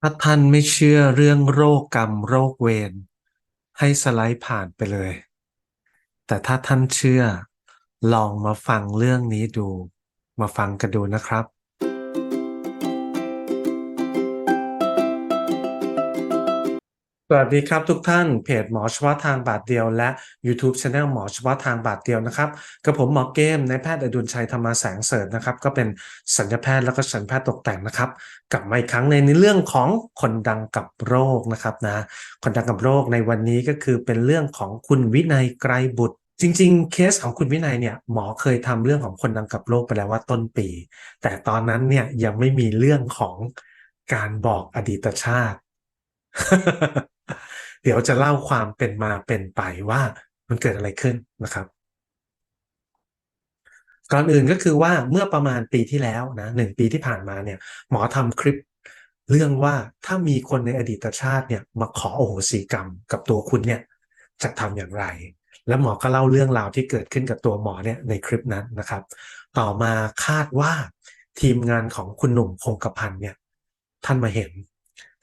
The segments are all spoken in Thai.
ถ้าท่านไม่เชื่อเรื่องโรคกรรมโรคเวรให้สไลด์ผ่านไปเลย แต่ถ้าท่านเชื่อลองมาฟังเรื่องนี้ดู มาฟังกันดูนะครับ สวัสดีครับทุกท่านเพจหมอเฉพาะทางบาทเดียว และ YouTube Channel หมอเฉพาะทางบาทเดียวนะครับกับผมหมอเกมนายแพทย์อดุลชัยธรรมแสงเสริฐนะครับ ก็เป็นสัญญาแพทย์แล้วก็สัญญแพทย์ตกแต่งนะครับ กลับมาอีกครั้งในในเรื่องของคนดังกับโรคนะครับนะคนดังกับโรคในวันนี้ก็คือเป็นเรื่องของคุณวินัยไกรบุตรจริงๆ เคสของคุณวินัยเนี่ยหมอเคยทำเรื่องของคนดังกับโรคไปแล้วว่าต้นปี แต่ตอนนั้นเนี่ยยังไม่มีเรื่องของการบอกอดีตชาติ เดี๋ยวจะเล่าความเป็นมาเป็นไปว่ามันเกิดอะไรขึ้นนะครับ ก่อนอื่นก็คือว่าเมื่อประมาณปีที่แล้วนะหนึ่งปีที่ผ่านมาเนี่ย หมอทำคลิปเรื่องว่าถ้ามีคนในอดีตชาติเนี่ยมาขอโอโหสิกรรมกับตัวคุณเนี่ยจะทำอย่างไร แล้วหมอก็เล่าเรื่องราวที่เกิดขึ้นกับตัวหมอเนี่ยในคลิปนั้นนะครับ ต่อมาคาดว่าทีมงานของคุณหนุ่มคงกระพันเนี่ยท่านมาเห็น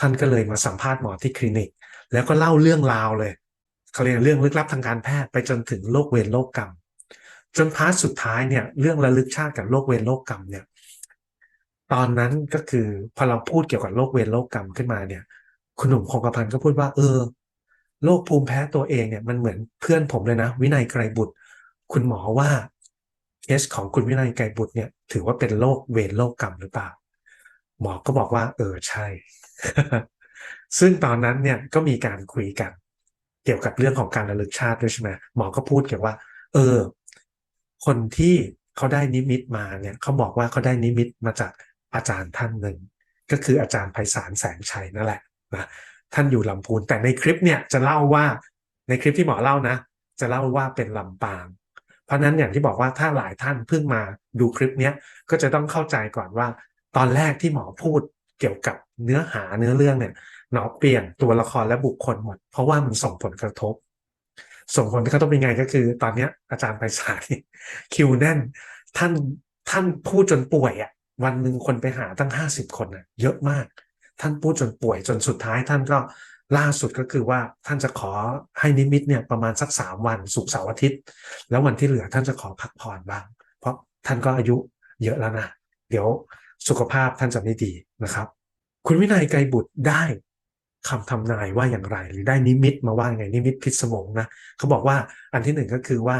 ท่านก็เลยมาสัมภาษณ์หมอที่คลินิก แล้วก็เล่าเรื่องราวเลยเขาเรียกเรื่องลึกลับทางการแพทย์ไปจนถึงโรคเวรโรคกรรม จนพาร์ทสุดท้ายเนี่ยเรื่องระลึกชาติกับโรคเวรโรคกรรมเนี่ยตอนนั้นก็คือพอเราพูดเกี่ยวกับโรคเวรโรคกรรมขึ้นมาเนี่ย คุณหนุ่มคงกระพันก็พูดว่า เออโรคภูมิแพ้ตัวเองเนี่ยมันเหมือนเพื่อนผมเลยนะ วินัยไกรบุตร คุณหมอว่าเคสของคุณวินัยไกรบุตรเนี่ย ถือว่าเป็นโรคเวรโรคกรรมหรือเปล่า หมอก็บอกว่า เออใช่ ซึ่งตอนนั้นเนี่ยก็มีการคุยกัน เกี่ยวกับเรื่องของการระลึกชาติด้วยใช่ไหมหมอก็พูดเกี่ยวว่า เออ คนที่เขาได้นิมิตมาเนี่ยเขาบอกว่าเขาได้นิมิตมาจากอาจารย์ท่านหนึ่ง ก็คืออาจารย์ไพศาลแสงชัยนั่นแหละนะท่านอยู่ลำพูนแต่ในคลิปเนี่ยจะเล่าว่าในคลิปที่หมอเล่านะ จะเล่าว่าเป็นลำปาง เพราะนั้นอย่างที่บอกว่าถ้าหลายท่านเพิ่งมาดูคลิปเนี้ยก็จะต้องเข้าใจก่อนว่า ตอนแรกที่หมอพูด กี่ยวกับเนื้อหาเนื้อเรื่องเนี่ยหนอเปลี่ยนตัวละครและบุคคลหมด เพราะว่ามันส่งผลกระทบ ส่งผลกระทบเป็นไงก็คือ ตอนเนี้ยอาจารย์ไพศาลคิวแน่น ท่านท่านพูดจนป่วยอะวันหนึ่งคนไปหาตั้งห้าสิบคนอะเยอะมาก ท่านพูดจนป่วยจนสุดท้าย ท่านก็ล่าสุดก็คือว่าท่านจะขอให้นิมิตเนี่ยประมาณสักสามวันสุกเสาร์อาทิตย์ แล้ววันที่เหลือท่านจะขอพักผ่อนบ้าง เพราะท่านก็อายุเยอะแล้วนะเดี๋ยว สุขภาพท่านจะไม่ดีนะครับ คุณวินัยไกรบุตรได้คำทำนายว่าอย่างไร หรือได้นิมิตมาว่าไงนิมิตพิษสมงนะเขาบอกว่าอันที่หนึ่งก็คือว่า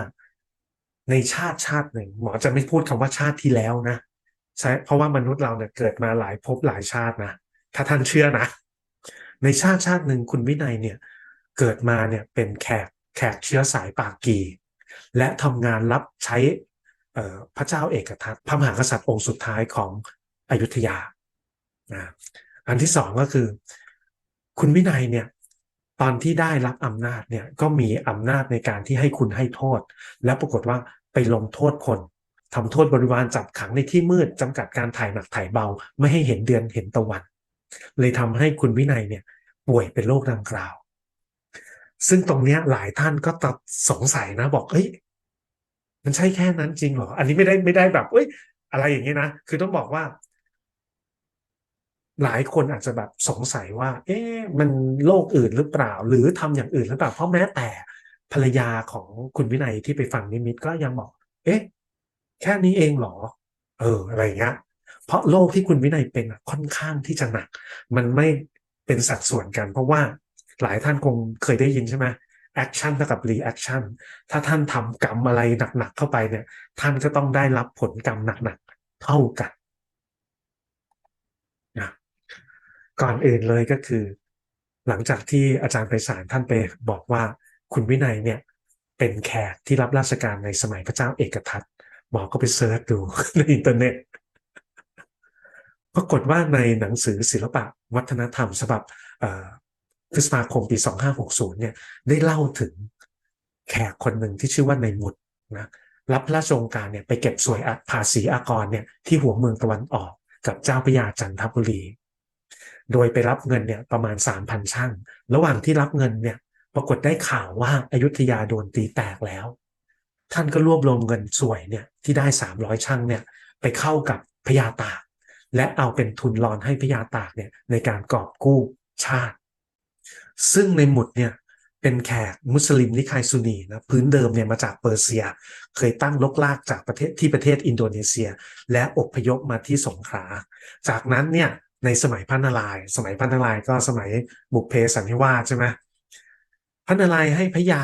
ในชาติชาติหนึ่ง หมอจะไม่พูดคำว่าชาติที่แล้วนะใช่เพราะว่ามนุษย์เราเนี่ยเกิดมาหลายภพหลายชาตินะถ้าท่านเชื่อนะในชาติชาติหนึ่งคุณวินัยเนี่ยเกิดมาเนี่ยเป็นแขกแขกเชื้อสายปากกี และทำงานรับใช้พระเจ้าเอกทัตพระมหากษัตริย์องค์สุดท้ายของ อยุธยานะอันที่สองก็คือ คุณวินัยเนี่ยตอนที่ได้รับอำนาจเนี่ยก็มีอำนาจในการที่ให้คุณให้โทษ แล้วปรากฏว่าไปลงโทษคนทำโทษบริวารจับขังในที่มืดจำกัดการถ่ายหนักถ่ายเบา ไม่ให้เห็นเดือนเห็นตะวัน เลยทำให้คุณวินัยเนี่ยป่วยเป็นโรคดังกล่าว ซึ่งตรงเนี้ยหลายท่านก็ตัดสงสัยนะบอกเอ้ยมันใช่แค่นั้นจริงเหรอ อันนี้ไม่ได้ไม่ได้แบบเอ้ยอะไรอย่างนี้นะ คือต้องบอกว่า หลายคนอาจจะแบบสงสัยว่า เอ๊ะมันโรคอื่นหรือเปล่า หรือทำอย่างอื่นหรือเปล่า เพราะแม้แต่ภรรยาของคุณวินัยที่ไปฟังนิมิตก็ยังบอก เอ๊ะแค่นี้เองเหรอ เออ อะไรเงี้ย เพราะโรคที่คุณวินัยเป็นค่อนข้างที่จะหนัก มันไม่เป็นสัดส่วนกัน เพราะว่าหลายท่านคงเคยได้ยินใช่ไหมแอคชั่นเท่ากับรีแอคชั่นถ้าท่านทำกรรมอะไรหนักๆเข้าไปเนี่ย ท่านก็ต้องได้รับผลกรรมหนักๆเท่ากันนะ ก่อนอื่นเลยก็คือ หลังจากที่อาจารย์ไปสารท่านไปบอกว่าคุณวินัยเนี่ยเป็นแขกที่รับราชการในสมัยพระเจ้าเอกทัตหมอก็ไปเซิร์ชดูในอินเทอร์เน็ตปรากฏว่าในหนังสือศิลปะวัฒนธรรมฉบับพฤษภาคมปี 2560 เนี่ยได้เล่าถึงแขกคนหนึ่งที่ชื่อว่าในหมุดนะรับราชองการเนี่ยไปเก็บสวยภาษีอากรเนี่ยที่หัวเมืองตะวันออกกับเจ้าพระยาจันทบุรี โดยไปรับเงินเนี่ยประมาณ 3,000 ช่าง ระหว่างที่รับเงินเนี่ยปรากฏได้ข่าวว่าอายุทยาโดนตีแตกแล้ว ท่านก็รวบรวมเงินสวยเนี่ยที่ได้ 300 ช่างเนี่ยไปเข้ากับพญาตาก และเอาเป็นทุนรอนให้พญาตากเนี่ยในการกอบกู้ชาติ ซึ่งในหมุดเนี่ยเป็นแขกมุสลิมนิคายซุนีนะพื้นเดิมเนี่ยมาจากเปอร์เซีย เคยตั้งลกลากจากประเทศที่ประเทศอินโดนีเซีย และอพยพมาที่สงขลาจากนั้นเนี่ย ในสมัยพันนารายสมัยพันนารายก็สมัยบุพเพสันนิวาสใช่ไหมพันนารายให้พญา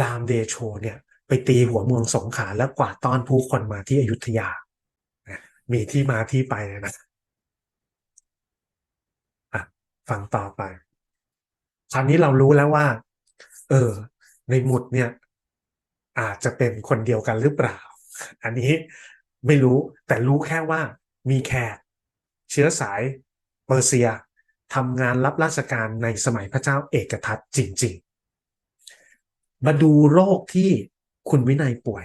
รามเดโชเนี่ยไปตีหัวเมืองสงขลาและกวาดต้อนผู้คนมาที่อยุธยา มีที่มาที่ไปนะอะฟังต่อไป คราวนี้เรารู้แล้วว่า เออ ในหมุดเนี่ย อาจจะเป็นคนเดียวกันหรือเปล่า อันนี้ไม่รู้แต่รู้แค่ว่ามีแขก เชื้อสายเปอร์เซียทำงานรับราชการในสมัยพระเจ้าเอกทัตจริง ๆ มาดูโรคที่คุณวินัยป่วย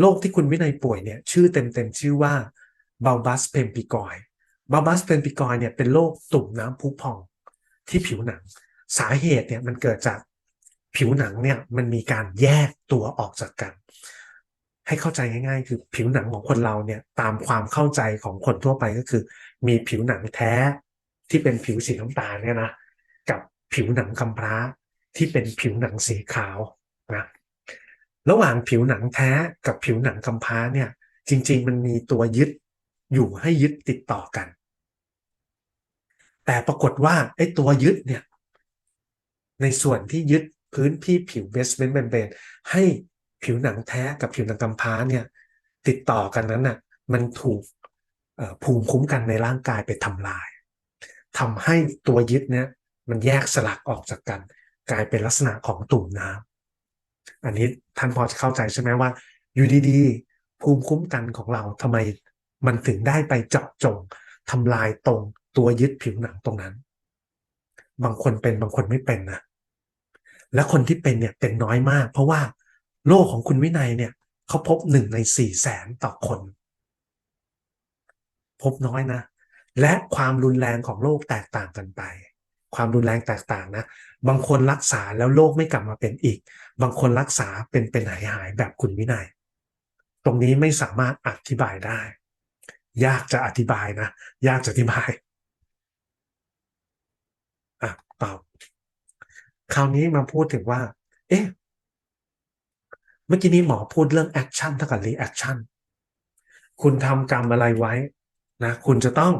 โรคที่คุณวินัยป่วยเนี่ยชื่อเต็มๆ ชื่อว่าบาบัสเพมปิกอยบาบัสเพมปิกอยเนี่ยเป็นโรคตุ่มน้ำพุพองที่ผิวหนัง สาเหตุเนี่ยมันเกิดจากผิวหนังเนี่ยมันมีการแยกตัวออกจากกัน ให้เข้าใจง่ายๆ คือผิวหนังของคนเราเนี่ยตามความเข้าใจของคนทั่วไปก็คือ มีผิวหนังแท้ที่เป็นผิวสีน้ำตาลเนี่ยนะกับผิวหนังกำพร้าที่เป็นผิวหนังสีขาวนะระหว่างผิวหนังแท้กับผิวหนังกำพร้าเนี่ย จริง ๆ มันมีตัวยึดอยู่ให้ยึดติดต่อกัน แต่ปรากฏว่าไอ้ตัวยึดเนี่ยในส่วนที่ยึดพื้นที่ผิวเบสเมนต์เบนเบนให้ผิวหนังแท้กับผิวหนังกำพร้าเนี่ย ติดต่อกันนั้นน่ะ มันถูก ภูมิคุ้มกันในร่างกายไปทำลายทำให้ตัวยึดเนี่ยมันแยกสลักออกจากกัน กลายเป็นลักษณะของตุ่มน้ำอันนี้ท่านพอจะเข้าใจใช่ไหมว่า อยู่ดีๆ ภูมิคุ้มกันของเราทำไมมันถึงได้ไปเจาะจงทำลายตรงตัวยึดผิวหนังตรงนั้น บางคนเป็นบางคนไม่เป็นนะและคนที่เป็นเนี่ยเป็นน้อยมาก เพราะว่าโรคของคุณวินัยเนี่ยเขาพบหนึ่งในสี่แสนต่อคน พบน้อยนะ และความรุนแรงของโรคแตกต่างกันไป ความรุนแรงแตกต่างนะ บางคนรักษาแล้วโรคไม่กลับมาเป็นอีก บางคนรักษาเป็นเป็นหายหายแบบคุณวินัย ตรงนี้ไม่สามารถอธิบายได้ ยากจะอธิบายนะ ยากจะอธิบายอะตอบคราวนี้มาพูดถึงว่า เอ๊ะเมื่อกี้นี้หมอพูดเรื่องแอคชั่นเท่ากับรีแอคชั่น คุณทำกรรมอะไรไว้ นะคุณจะต้อง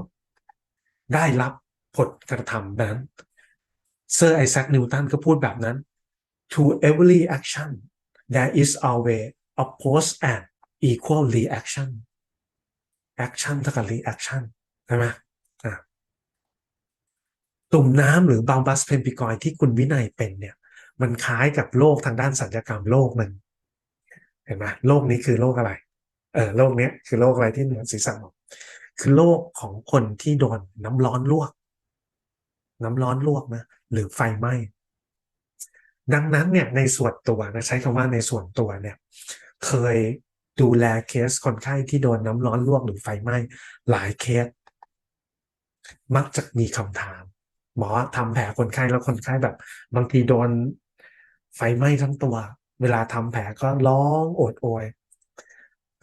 ได้รับผลกระทำนั้นเซอร์ไอแซคนิวตันก็พูดแบบนั้น to every action there is always oppose and equal reaction action เท่ากับ reaction ใช่ไหมอ่าตุ่มน้ำหรือบาบัสเพมปิกอยที่คุณวินัยเป็นเนี่ย มันคล้ายกับโรคทางด้านสัญญกรรมโรคมันเห็นไหมโรคนี้คือโรคอะไร เออโรคนี้คือโรคอะไรที่เหนือศีรษะ คือโรคของคนที่โดนน้ำร้อนลวก น้ำร้อนลวกนะหรือไฟไหม้ดังนั้นเนี่ยในส่วนตัวนะใช้คำว่าในส่วนตัวเนี่ย เคยดูแลเคสคนไข้ที่โดนน้ำร้อนลวกหรือไฟไหม้หลายเคส มักจะมีคำถาม หมอทำแผลคนไข้แล้วคนไข้แบบ บางทีโดนไฟไหม้ทั้งตัว เวลาทำแผลก็ร้องโอดโอย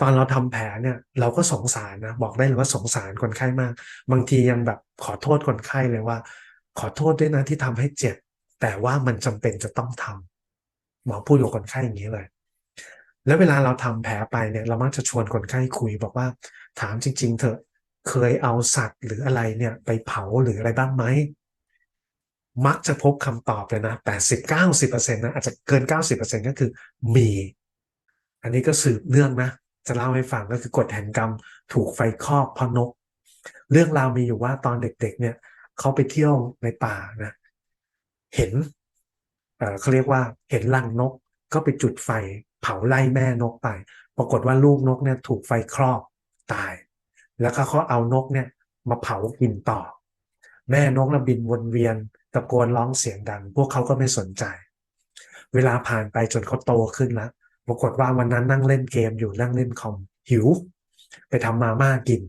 ตอนเราทำแผลเนี่ย เราก็สงสารนะบอกได้เลยว่าสงสารคนไข้มาก บางทียังแบบขอโทษคนไข้เลยว่า ขอโทษด้วยนะที่ทำให้เจ็บ แต่ว่ามันจำเป็นจะต้องทำหมอพูดกับคนไข้อย่างนี้เลย แล้วเวลาเราทำแผลไปเนี่ย เรามักจะชวนคนไข้คุยบอกว่า ถามจริง ๆ เถอะเคยเอาสัตว์หรืออะไรเนี่ย ไปเผาหรืออะไรบ้างไหมมักจะพบคำตอบเลยนะแปดสิบเก้าสิบเปอร์เซ็นต์นะอาจจะเกินเก้าสิบเปอร์เซ็นต์ก็คือมี อันนี้ก็สืบเนื่องนะ จะเล่าให้ฟังก็คือกฎแห่งกรรมถูกไฟคอกเพราะนก เรื่องราวมีอยู่ว่าตอนเด็กๆ เนี่ยเขาไปเที่ยวในป่านะเห็นเเขาเรียกว่าเห็นรังนกก็ไปจุดไฟเผาไล่แม่นกไป ปรากฏว่าลูกนกเนี่ยถูกไฟครอบตาย แล้วก็เขาเอานกเนี่ยมาเผากินต่อ แม่นกระบินวนเวียนตะโกนร้องเสียงดัง พวกเขาก็ไม่สนใจ เวลาผ่านไปจนเขาโตขึ้นแล้ว ปรากฏว่าวันนั้นนั่งเล่นเกมอยู่นั่งเล่นคอมหิว ไปทำมาม่ากิน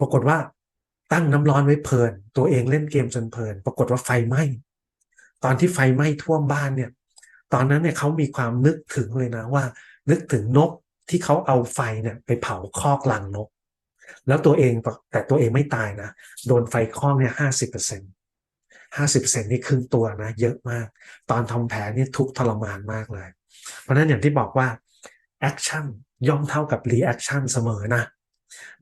ปรากฏว่าตั้งน้ำร้อนไว้เพลิน ตัวเองเล่นเกมจนเพลิน ปรากฏว่าไฟไหม้ตอนที่ไฟไหม้ท่วมบ้านเนี่ย ตอนนั้นเนี่ยเขามีความนึกถึงเลยนะว่า นึกถึงนกที่เขาเอาไฟเนี่ยไปเผาคอกหลังนก แล้วตัวเองแต่ตัวเองไม่ตายนะ โดนไฟคอกเนี่ยห้าสิบเปอร์เซ็นต์ห้าสิบเปอร์เซ็นต์นี่ครึ่งตัวนะ เยอะมาก ตอนทำแผลนี่ทุกทรมานมากเลย เพราะนั้นอย่างที่บอกว่าแอคชั่นย่อมเท่ากับรีแอคชั่นเสมอนะ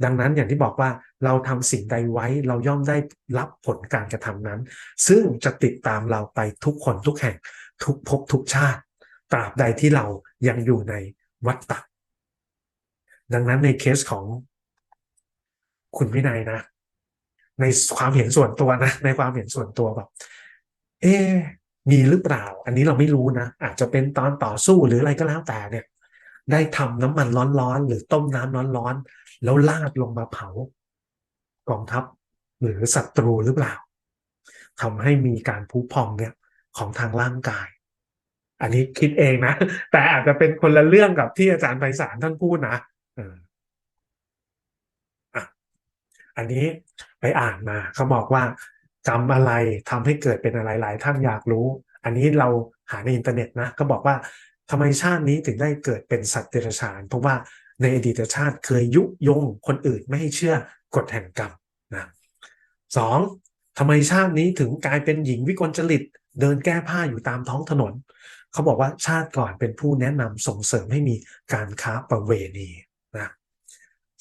ดังนั้นอย่างที่บอกว่าเราทำสิ่งใดไว้เราย่อมได้รับผลการกระทำนั้น ซึ่งจะติดตามเราไปทุกคนทุกแห่งทุกภพทุกชาติ ตราบใดที่เรายังอยู่ในวัฏฏะดังนั้นในเคสของคุณวินัยนะ ในความเห็นส่วนตัวนะ ในความเห็นส่วนตัวแบบ เอ๊ มีหรือเปล่า อันนี้เราไม่รู้นะ อาจจะเป็นตอนต่อสู้หรืออะไรก็แล้วแต่เนี่ย ได้ทำน้ำมันร้อนๆ หรือต้มน้ำร้อนๆ แล้วลาดลงมาเผากองทัพหรือศัตรูหรือเปล่าทำให้มีการพุพองเนี่ยของทางร่างกาย อันนี้คิดเองนะ แต่อาจจะเป็นคนละเรื่องกับที่อาจารย์ไพศาลท่านพูดนะอันนี้ไปอ่านมาเขาบอกว่า กรรมอะไรทำให้เกิดเป็นอะไรหลายท่านอยากรู้ อันนี้เราหาในอินเทอร์เน็ตนะก็บอกว่าทำไมชาตินี้ถึงได้เกิดเป็นสัตว์เดรัจฉาน เพราะว่าในอดีตชาติเคยยุยงคนอื่นไม่ให้เชื่อกฎแห่งกรรมนะสองทำไมชาตินี้ถึงกลายเป็นหญิงวิกลจริต เดินแก้ผ้าอยู่ตามท้องถนน เขาบอกว่าชาติก่อนเป็นผู้แนะนำส่งเสริมให้มีการค้าประเวณีนะ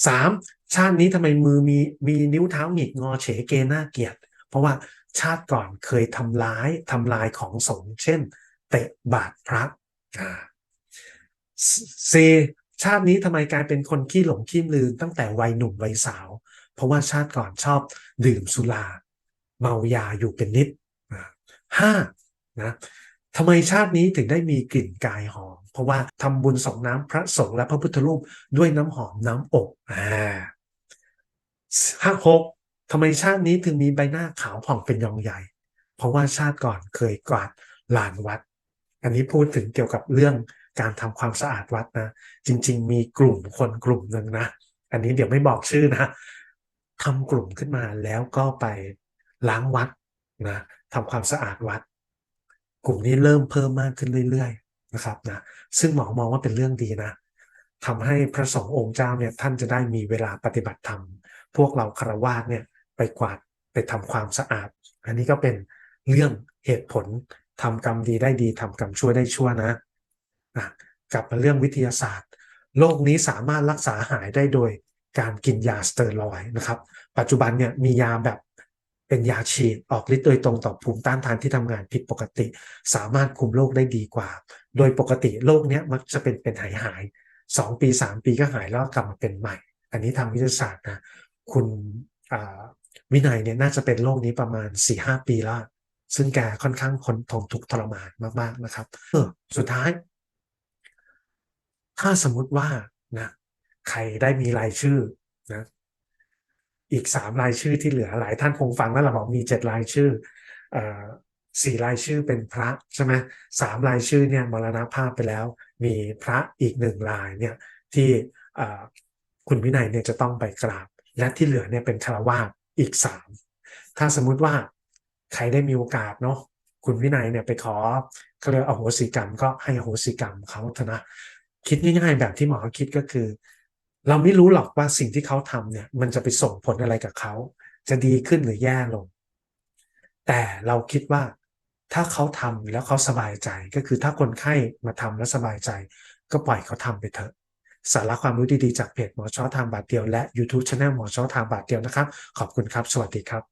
สามชาตินี้ทำไมมือมีมีนิ้วเท้าหงิกงอเฉเกน่าเกียด เพราะว่าชาติก่อนเคยทำร้ายทำลายของสงฆ์เช่น เตะบาดพระซีชาตินี้ทำไมกลายเป็นคนขี้หลงขี้ลืมตั้งแต่วัยหนุ่มวัยสาว เพราะว่าชาติก่อนชอบดื่มสุรา เมายาอยู่เป็นนิดห้านะทำไมชาตินี้ถึงได้มีกลิ่นกายหอม เพราะว่าทำบุญส่งน้ำพระสงฆ์และพระพุทธรูปด้วยน้ำหอมน้ำอบอ่าห้าหก ทำไมชาตินี้ถึงมีใบหน้าขาวผ่องเป็นยองใหญ่ เพราะว่าชาติก่อนเคยกวาดลานวัด อันนี้พูดถึงเกี่ยวกับเรื่องการทำความสะอาดวัดนะ จริง ๆ มีกลุ่มคนกลุ่มหนึ่งนะ อันนี้เดี๋ยวไม่บอกชื่อนะทำกลุ่มขึ้นมาแล้วก็ไปล้างวัดนะทำความสะอาดวัด กลุ่มนี้เริ่มเพิ่มมากขึ้นเรื่อยๆนะครับนะซึ่งหมอมองว่าเป็นเรื่องดีนะทำให้พระสงฆ์องค์เจ้าเนี่ยท่านจะได้มีเวลาปฏิบัติธรรม พวกเราคารวาสเนี่ย ไปกวาดไปทำความสะอาด อันนี้ก็เป็นเรื่องเหตุผลทำกรรมดีได้ดีทำกรรมชั่วได้ชั่วนะนะกลับมาเรื่องวิทยาศาสตร์ โรคนี้สามารถรักษาหายได้โดยการกินยาสเตียรอยนะครับ ปัจจุบันเนี่ยมียาแบบเป็นยาฉีดออกฤทธิ์โดยตรงต่อภูมิต้านทานที่ทำงานผิดปกติ สามารถคุมโรคได้ดีกว่า โดยปกติโรคเนี้ยมักจะเป็นเป็นหายหายสองปีสามปีก็หายแล้วกลับมาเป็นใหม่ อันนี้ทางวิทยาศาสตร์นะคุณ วินัยเนี่ยน่าจะเป็นโรคนี้ประมาณ4ี่ห้าปีแล้วซึ่งแกค่อนข้างคนทนทุกทรมานมากๆนะครับเออสุดท้าย ถ้าสมมุติว่านะใครได้มีรายชื่อนะอีกสามรายชื่อที่เหลือหลายท่านคงฟังแล้วเราบอกมีเจ็ดรายชื่ออสี่รายชื่อเป็นพระใช่ไหมสามรายชื่อเนี่ยมรณภาพไปแล้ว มีพระอีกหนึ่งรายเนี่ยที่คุณวินัยเนี่ยจะต้องไปกราบ และที่เหลือเนี่ยเป็นคารวาส อีกสามถ้าสมมุติว่าใครได้มีโอกาสเนาะคุณวินัยเนี่ยไปขอเขาเรียกอโหสิกรรมก็ให้อโหสิกรรมเขาเถอะนะคิดง่ายๆแบบที่หมอคิดก็คือ เราไม่รู้หรอกว่าสิ่งที่เขาทำเนี่ย มันจะไปส่งผลอะไรกับเขา จะดีขึ้นหรือแย่ลง แต่เราคิดว่าถ้าเขาทำแล้วเขาสบายใจก็คือถ้าคนไข้มาทำแล้วสบายใจ ก็ปล่อยเขาทำไปเถอะ สาระความรู้ดีๆจากเพจหมอช้อทางบาทเดียวและ YouTube Channel หมอช้อทางบาทเดียวนะครับ ขอบคุณครับ สวัสดีครับ